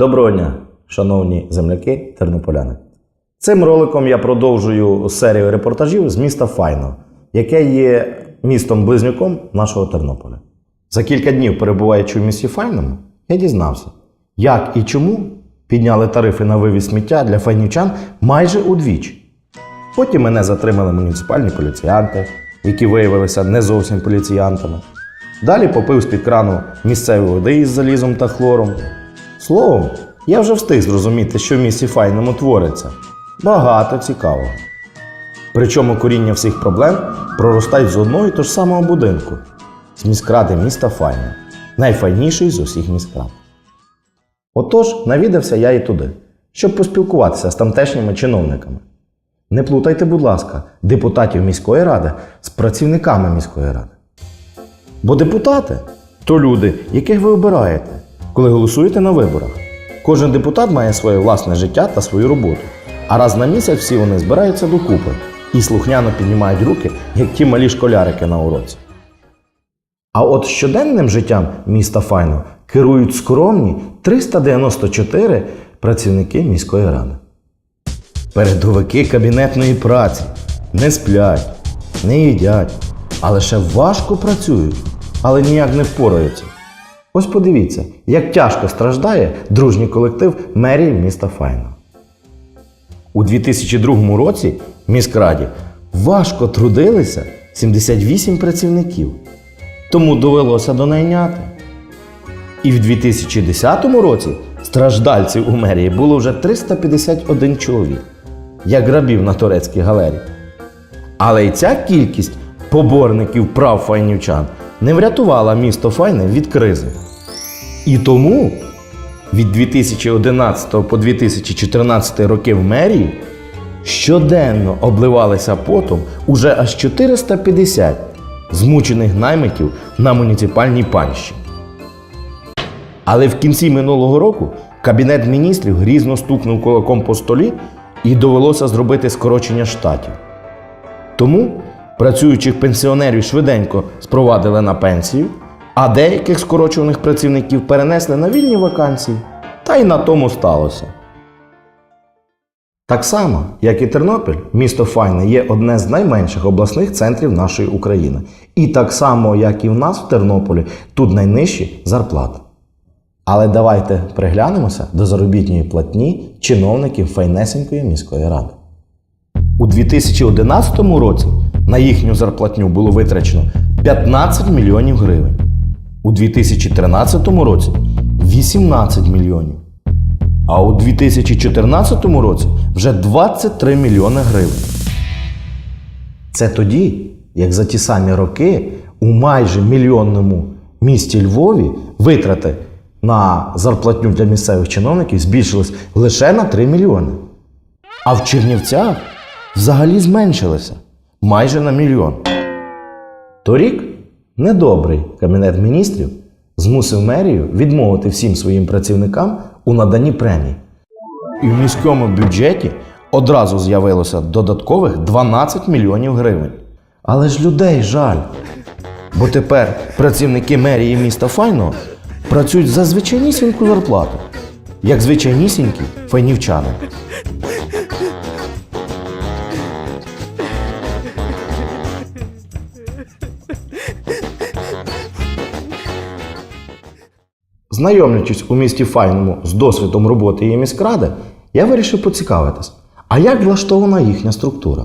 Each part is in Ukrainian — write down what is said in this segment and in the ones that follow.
Доброго дня, шановні земляки тернополяни. Цим роликом я продовжую серію репортажів з міста Файно, яке є містом-близнюком нашого Тернополя. За кілька днів, перебуваючи в місті Файному, я дізнався, як і чому підняли тарифи на вивіз сміття для файнівчан майже удвічі. Потім мене затримали муніципальні поліціянти, які виявилися не зовсім поліціянтами. Далі попив з-під крану місцевої води із залізом та хлором. Словом, я вже встиг зрозуміти, що в місті Файному твориться. Багато цікавого. Причому коріння всіх проблем проростають з одного і того ж самого будинку з міськради міста Файна, найфайніший з усіх міськрад. Отож, навідався я і туди, щоб поспілкуватися з тамтешніми чиновниками. Не плутайте, будь ласка, депутатів міської ради з працівниками міської ради. Бо депутати то люди, яких ви обираєте, коли голосуєте на виборах. Кожен депутат має своє власне життя та свою роботу. А раз на місяць всі вони збираються докупи і слухняно піднімають руки, як ті малі школярики на уроці. А от щоденним життям міста Файно керують скромні 394 працівники міської ради. Передовики кабінетної праці не сплять, не їдять, а лише важко працюють, але ніяк не впораються. Ось подивіться, як тяжко страждає дружній колектив мерії міста Файно. У 2002 році міськраді важко трудилися 78 працівників, тому довелося донайняти. І в 2010 році страждальців у мерії було вже 351 чоловік, як рабів на турецькій галері. Але й ця кількість поборників прав файнівчан не врятувала місто Файне від кризи. І тому від 2011 по 2014 роки в мерії щоденно обливалися потом уже аж 450 змучених наймитів на муніципальній панщі. Але в кінці минулого року Кабінет міністрів грізно стукнув кулаком по столі і довелося зробити скорочення штатів. Тому працюючих пенсіонерів швиденько спровадили на пенсію, а деяких скорочуваних працівників перенесли на вільні вакансії. Та й на тому сталося. Так само, як і Тернопіль, місто Файне є одне з найменших обласних центрів нашої України. І так само, як і в нас в Тернополі, тут найнижчі зарплати. Але давайте приглянемося до заробітної платні чиновників Файнесенької міської ради. У 2011 році на їхню зарплатню було витрачено 15 мільйонів гривень. У 2013 році 18 мільйонів. А у 2014 році вже 23 мільйони гривень. Це тоді, як за ті самі роки у майже мільйонному місті Львові витрати на зарплатню для місцевих чиновників збільшились лише на 3 мільйони. А в Чернівцях взагалі зменшилися майже на мільйон. Торік недобрий Кабінет міністрів змусив мерію відмовити всім своїм працівникам у наданні премій. І в міському бюджеті одразу з'явилося додаткових 12 мільйонів гривень. Але ж людей жаль. Бо тепер працівники мерії міста Файного працюють за звичайнісіньку зарплату, як звичайнісінькі файнівчани. Знайомлячись у місті Файному з досвідом роботи її міськради, я вирішив поцікавитись, а як влаштована їхня структура?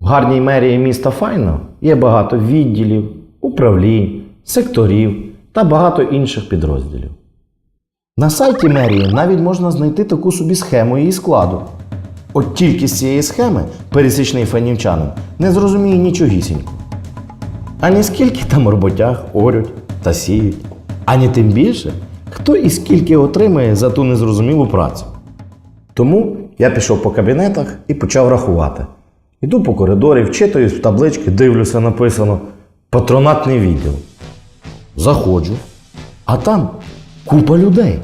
В гарній мерії міста Файно є багато відділів, управлінь, секторів та багато інших підрозділів. На сайті мерії навіть можна знайти таку собі схему її складу. От тільки з цієї схеми пересічний файнівчанин не зрозуміє нічогісінько. Ані скільки там роботяг орють та сіють, ані тим більше, хто і скільки отримає за ту незрозумілу працю. Тому я пішов по кабінетах і почав рахувати. Іду по коридорі, вчитуюсь в таблички, дивлюся, написано патронатний відділ. Заходжу, а там купа людей.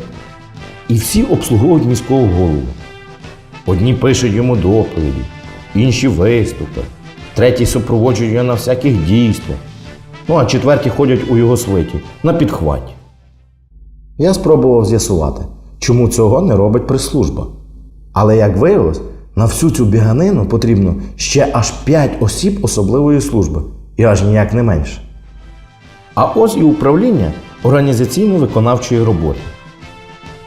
І всі обслуговують міського голову. Одні пишуть йому доповіді, інші виступи, треті супроводжують його на всяких дійствах. Ну а четверті ходять у його свиті на підхваті. Я спробував з'ясувати, чому цього не робить прес-служба. Але як виявилось, на всю цю біганину потрібно ще аж 5 осіб особливої служби, і аж ніяк не менше. А ось і управління організаційно-виконавчої роботи.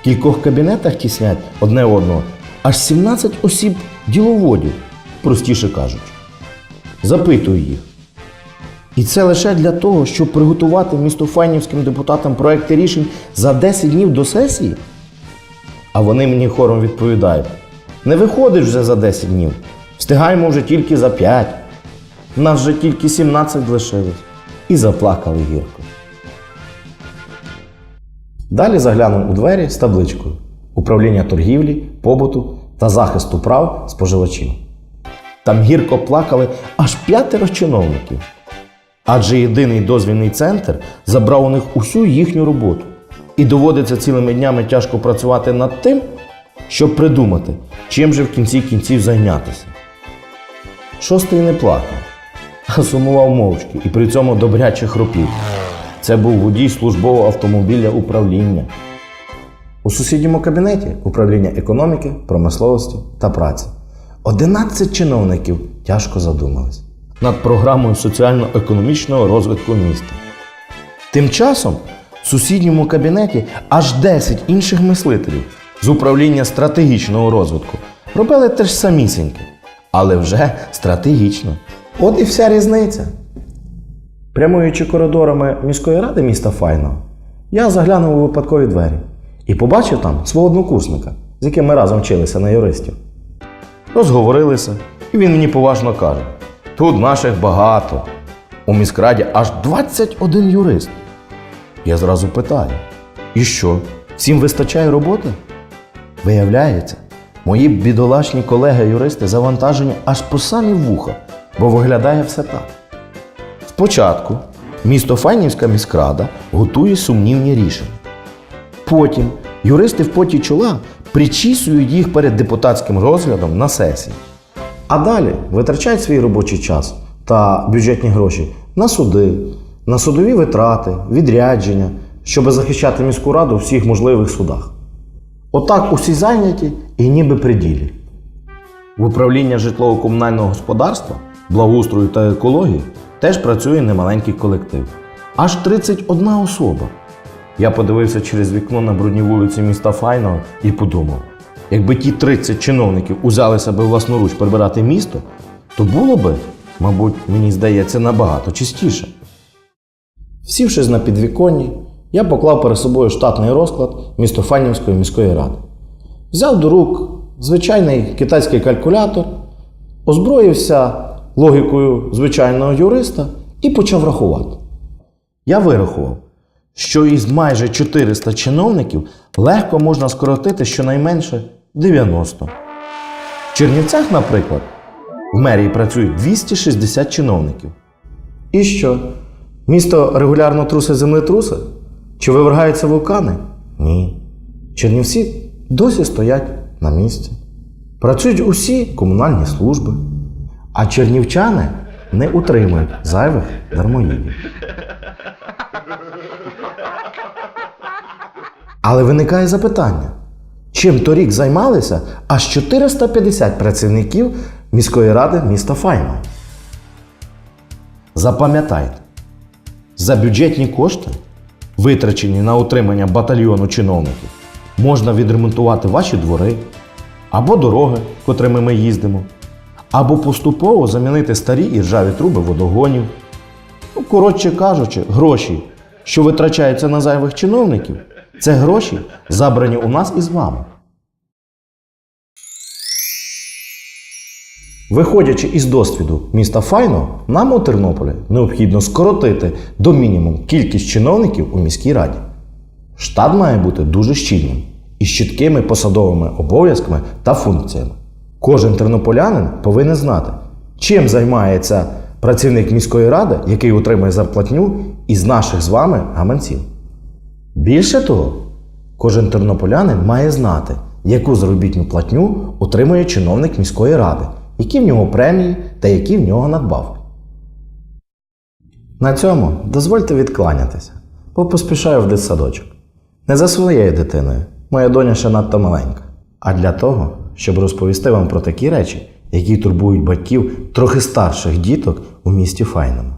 В кількох кабінетах тіснять одне одного аж 17 осіб діловодів, простіше кажучи. Запитую їх. І це лише для того, щоб приготувати містофайнівським депутатам проекти рішень за 10 днів до сесії? А вони мені хором відповідають: не виходиш вже за 10 днів, встигаємо вже тільки за 5. Нас вже тільки 17 лишилось. І заплакали гірко. Далі заглянув у двері з табличкою Управління торгівлі, побуту та захисту прав споживачів. Там гірко плакали аж п'ятеро чиновників. Адже єдиний дозвільний центр забрав у них усю їхню роботу. І доводиться цілими днями тяжко працювати над тим, щоб придумати, чим же в кінці кінців зайнятися. Шостий не плакав, а сумував мовчки і при цьому добряче хропів. Це був водій службового автомобіля управління. У сусідньому кабінеті управління економіки, промисловості та праці. 11 чиновників тяжко задумались над програмою соціально-економічного розвитку міста. Тим часом в сусідньому кабінеті аж 10 інших мислителів з управління стратегічного розвитку робили те ж самісіньке, але вже стратегічно. От і вся різниця. Прямуючи коридорами міської ради міста Файного, я заглянув у випадкові двері і побачив там свого однокурсника, з яким ми разом вчилися на юристів. Розговорилися, і він мені поважно каже: тут наших багато. У міськраді аж 21 юрист. Я зразу питаю: і що? Всім вистачає роботи? Виявляється, мої бідолашні колеги-юристи завантажені аж по самі вуха, бо виглядає все так. Спочатку місто Файнівська міськрада готує сумнівні рішення. Потім юристи в поті чола причісують їх перед депутатським розглядом на сесії. А далі витрачають свій робочий час та бюджетні гроші на суди, на судові витрати, відрядження, щоб захищати міську раду у всіх можливих судах. Отак усі зайняті і ніби при ділі. В управління житлово-комунального господарства, благоустрою та екології теж працює немаленький колектив. Аж 31 особа. Я подивився через вікно на брудні вулиці міста Файного і подумав: якби ті 30 чиновників узяли себе власноруч прибирати місто, то було би, мабуть, мені здається, набагато чистіше. Сівшись на підвіконні, я поклав перед собою штатний розклад містофанівської міської ради. Взяв до рук звичайний китайський калькулятор, озброївся логікою звичайного юриста і почав рахувати. Я вирахував, що із майже 400 чиновників легко можна скоротити щонайменше 90. В Чернівцях, наприклад, в мерії працюють 260 чиновників. І що? Місто регулярно трусить землетруси? Чи вивергаються вулкани? Ні. Чернівці досі стоять на місці. Працюють усі комунальні служби. А чернівчани не утримують зайвих дармоїдів. Але виникає запитання: чим торік займалися аж 450 працівників міської ради міста Файна? Запам'ятайте, за бюджетні кошти, витрачені на утримання батальйону чиновників, можна відремонтувати ваші двори або дороги, котрими ми їздимо, або поступово замінити старі і ржаві труби водогонів. Ну, коротше кажучи, гроші, що витрачаються на зайвих чиновників, це гроші, забрані у нас із вами. Виходячи із досвіду міста Файно, нам у Тернополі необхідно скоротити до мінімум кількість чиновників у міській раді. Штат має бути дуже щільним із чіткими посадовими обов'язками та функціями. Кожен тернополянин повинен знати, чим займається працівник міської ради, який отримує зарплатню із наших з вами гаманців. Більше того, кожен тернополянин має знати, яку заробітну платню отримує чиновник міської ради, які в нього премії та які в нього надбавки. На цьому дозвольте відкланятися, бо поспішаю в дитсадочок. Не за своєю дитиною, Моя доня ще надто маленька. А для того, щоб розповісти вам про такі речі, які турбують батьків трохи старших діток у місті Файному.